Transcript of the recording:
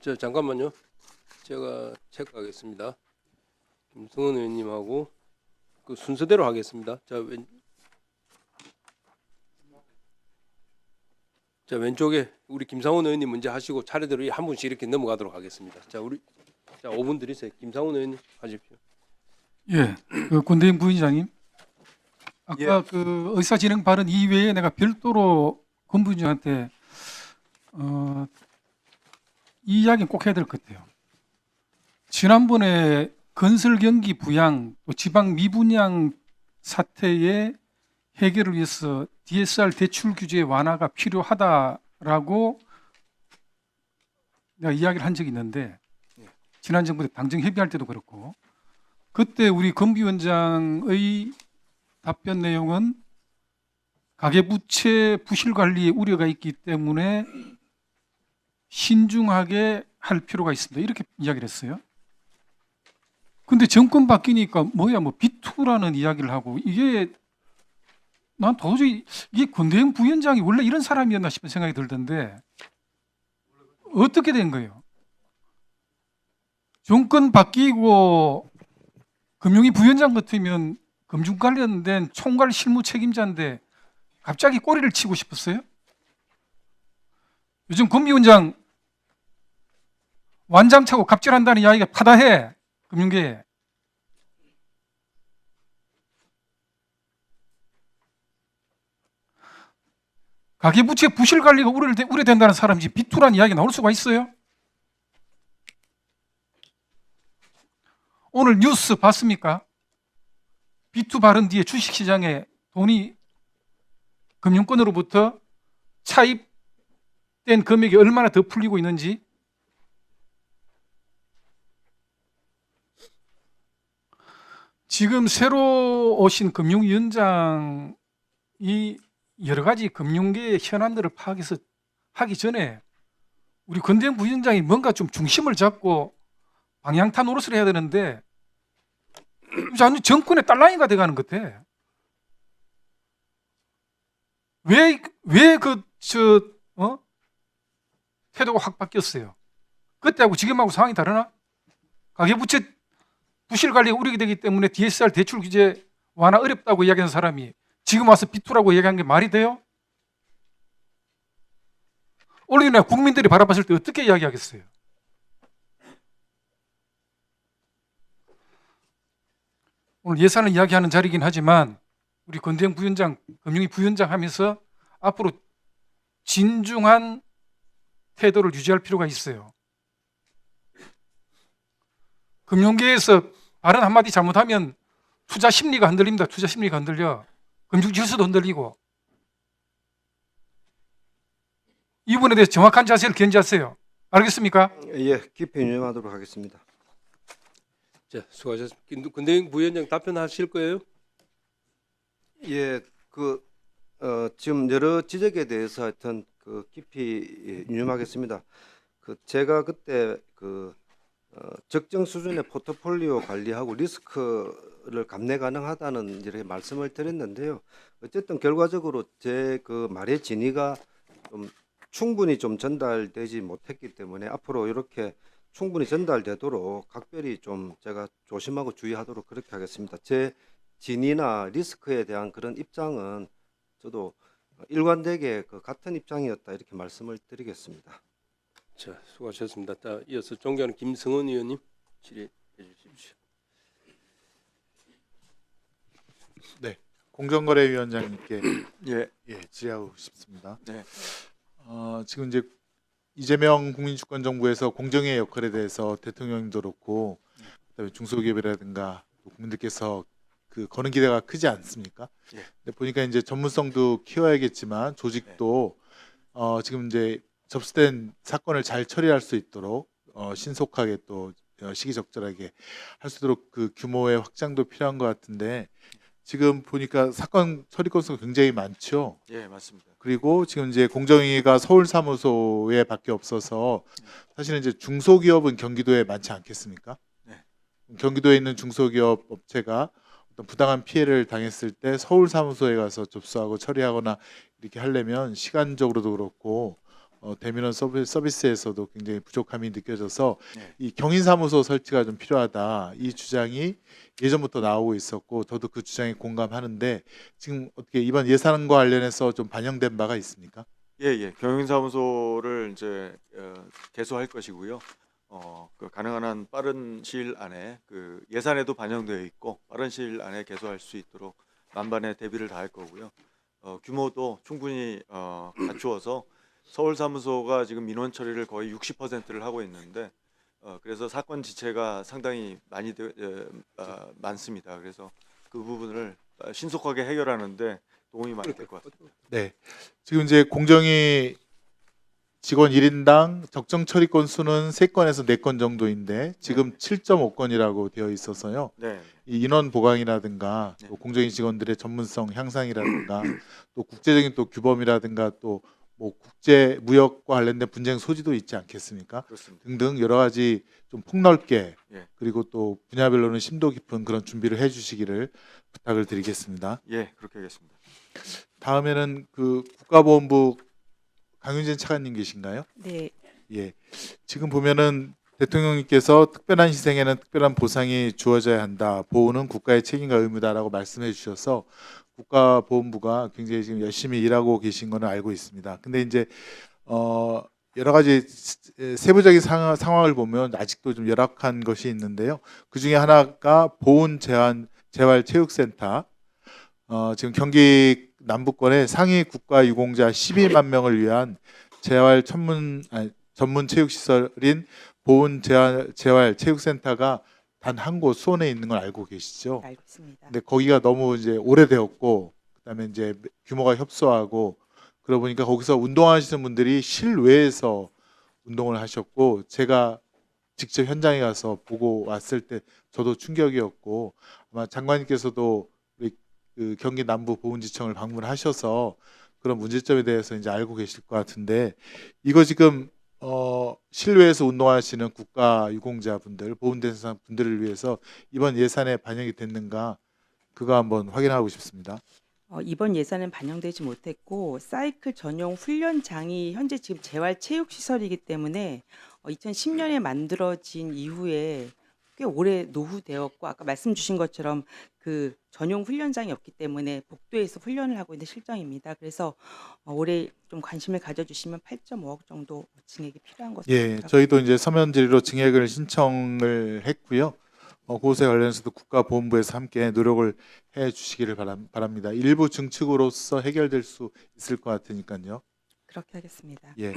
저 잠깐만요. 제가 체크하겠습니다. 김승원 의원님하고 그 순서대로 하겠습니다. 자, 왼, 자 왼쪽에 우리 김상원 의원님 먼저 하시고 차례대로 한 분씩 이렇게 넘어가도록 하겠습니다. 자, 우리 자 5분 드리세요. 김상원 의원님 하십시오. 예, 그 권대영 부위원장님. 아까 그 의사진행 발언 이외에 내가 별도로 권 부위원장한테 어, 이 이야기는 꼭 해야 될 것 같아요. 지난번에 건설 경기 부양 또 지방 미분양 사태의 해결을 위해서 DSR 대출 규제 완화가 필요하다라고 내가 이야기를 한 적이 있는데 지난 정부 때 당정 협의할 때도 그렇고 그때 우리 검비원장의 답변 내용은 가계부채 부실 관리에 우려가 있기 때문에 신중하게 할 필요가 있습니다. 이렇게 이야기를 했어요. 근데 정권 바뀌니까 뭐야 뭐 비투라는 이야기를 하고 이게 난 도저히 이게 권대영 부위원장이 원래 이런 사람이었나 싶은 생각이 들던데 어떻게 된 거예요? 정권 바뀌고 금융위 부위원장 같으면 금융 관련된 총괄 실무 책임자인데 갑자기 꼬리를 치고 싶었어요? 요즘 금위원장 완장차고 갑질한다는 이야기가 파다해 금융계에. 가계부채 부실 관리가 우려된다는 사람이 비투란 이야기 나올 수가 있어요? 오늘 뉴스 봤습니까? 비투 발언 뒤에 주식시장에 돈이 금융권으로부터 차입된 금액이 얼마나 더 풀리고 있는지 지금 새로 오신 금융위원장이 여러 가지 금융계의 현안들을 파악해서 하기 전에 우리 권대영 부위원장이 뭔가 좀 중심을 잡고 방향타 노릇을 해야 되는데 정권의 딸랑이가 돼가는 것 같아. 왜 왜 그 저 어? 태도가 확 바뀌었어요. 그때하고 지금하고 상황이 다르나? 가계부채 부실 관리가 우려게 되기 때문에 DSR 대출 규제 완화 어렵다고 이야기하는 사람이 지금 와서 비투라고 얘기한 게 말이 돼요? 올해나 국민들이 바라봤을 때 어떻게 이야기하겠어요? 오늘 예산을 이야기하는 자리이긴 하지만 우리 권대영 부위원장, 금융위 부위원장 하면서 앞으로 진중한 태도를 유지할 필요가 있어요. 금융계에서 발언 한마디 잘못하면 투자 심리가 흔들립니다. 투자 심리가 흔들려. 금융 질서도 흔들리고. 이 부분에 대해서 정확한 자세를 견지하세요. 알겠습니까? 예, 깊이 유념하도록 하겠습니다. 자, 수고하셨습니다. 김- 근대영 부위원장 답변하실 거예요? 예, 그 어, 지금 여러 지적에 대해서 하여튼 그 깊이 예, 유념하겠습니다. 그 제가 그때 그 어, 적정 수준의 포트폴리오 관리하고 리스크를 감내 가능하다는 이렇게 말씀을 드렸는데요. 어쨌든 결과적으로 제 그 말의 진위가 좀 충분히 좀 전달되지 못했기 때문에 앞으로 이렇게 충분히 전달되도록 각별히 좀 제가 조심하고 주의하도록 그렇게 하겠습니다. 제 진위나 리스크에 대한 그런 입장은 저도 일관되게 그 같은 입장이었다 이렇게 말씀을 드리겠습니다. 자, 수고하셨습니다. 자, 이어서 존경하는 김승원 의원님 질의해 주십시오. 공정거래위원장님께 예, 예, 질의하고 싶습니다. 네. 어, 지금 이제 이재명 국민주권정부에서 공정의 역할에 대해서 대통령님도 그렇고 그다음에 중소기업이라든가 또 국민들께서 그 거는 기대가 크지 않습니까? 예. 근데 보니까 이제 전문성도 키워야겠지만 조직도 어, 지금 이제 접수된 사건을 잘 처리할 수 있도록 어, 신속하게 또 어, 시기적절하게 할 수 있도록 그 규모의 확장도 필요한 것 같은데 지금 보니까 사건 처리 건수가 굉장히 많죠. 예, 맞습니다. 그리고 지금 이제 공정위가 서울 사무소에 밖에 없어서 사실은 이제 중소기업은 경기도에 많지 않겠습니까? 네. 경기도에 있는 중소기업 업체가 어떤 부당한 피해를 당했을 때 서울 사무소에 가서 접수하고 처리하거나 이렇게 하려면 시간적으로도 그렇고 어, 대민원 서비- 서비스 에서도 굉장히 부족함이 느껴져서 네. 이 경인사무소 설치가 좀 필요하다 이 주장이 예전부터 나오고 있었고 저도 그 주장에 공감하는데 지금 어떻게 이번 예산과 관련해서 좀 반영된 바가 있습니까? 예, 예. 경영사무소를 이제 어, 개소할 것이고요. 어, 그 가능한 한 빠른 시일 안에 그 예산에도 반영되어 있고 빠른 시일 안에 개소할 수 있도록 만반의 대비를 다할 거고요. 어, 규모도 충분히 어, 갖추어서 서울 사무소가 지금 민원 처리를 거의 60%를 하고 있는데 어, 그래서 사건 지체가 상당히 많이 되, 에, 어, 많습니다. 그래서 그 부분을 신속하게 해결하는데 도움이 많이 될 것 같습니다. 네. 지금 이제 공정위 직원 1인당 적정 처리 건수는 3건에서 4건 정도인데 지금 7.5건이라고 되어 있어서요. 네. 이 인원 보강이라든가 네. 또 공정위 직원들의 전문성 향상이라든가 또 국제적인 또 규범이라든가 또 뭐 국제 무역과 관련된 분쟁 소지도 있지 않겠습니까? 그렇습니다. 등등 여러 가지 좀 폭넓게 예. 그리고 또 분야별로는 심도 깊은 그런 준비를 해주시기를 부탁을 드리겠습니다. 예, 그렇게 하겠습니다. 다음에는 그 국가보훈부 강윤진 차관님 계신가요? 네, 예. 지금 보면은 대통령님께서 특별한 희생에는 특별한 보상이 주어져야 한다. 보호는 국가의 책임과 의무다라고 말씀해 주셔서 국가보훈부가 굉장히 지금 열심히 일하고 계신 거는 알고 있습니다. 근데 이제 어 여러 가지 세부적인 상황, 상황을 보면 아직도 좀 열악한 것이 있는데요. 그 중에 하나가 보훈 재활 재활 체육센터. 어, 지금 경기 남부권에 상위 국가 유공자 12만 명을 위한 재활 전문 아니, 전문 체육 시설인 보훈 재활 재활 체육센터가 단 한 곳 수원에 있는 걸 알고 계시죠? 알고 있습니다. 근데 거기가 너무 이제 오래되었고 그다음에 이제 규모가 협소하고 그러다 보니까 거기서 운동하시는 분들이 실외에서 운동을 하셨고 제가 직접 현장에 가서 보고 왔을 때 저도 충격이었고 아마 장관님께서도 우리 그 경기 남부 보훈지청을 방문하셔서 그런 문제점에 대해서 이제 알고 계실 것 같은데 이거 지금 어 실외에서 운동하시는 국가 유공자분들 보훈된 분들을 위해서 이번 예산에 반영이 됐는가 그거 한번 확인하고 싶습니다. 어, 이번 예산은 반영되지 못했고 사이클 전용 훈련장이 현재 지금 재활 체육 시설이기 때문에 어, 2010년에 만들어진 이후에 꽤 오래 노후되었고 아까 말씀 주신 것처럼 그 전용 훈련장이 없기 때문에 복도에서 훈련을 하고 있는 실정입니다. 그래서 어, 올해 좀 관심을 가져주시면 8.5억 정도 증액이 필요한 것으로 예, 생각합니다. 저희도 이제 서면 질의로 증액을 신청을 했고요. 어, 그것에 관련해서도 국가보훈부에서 함께 노력을 해 주시기를 바람, 바랍니다. 일부 증축으로서 해결될 수 있을 것 같으니까요. 그렇게 하겠습니다. 예.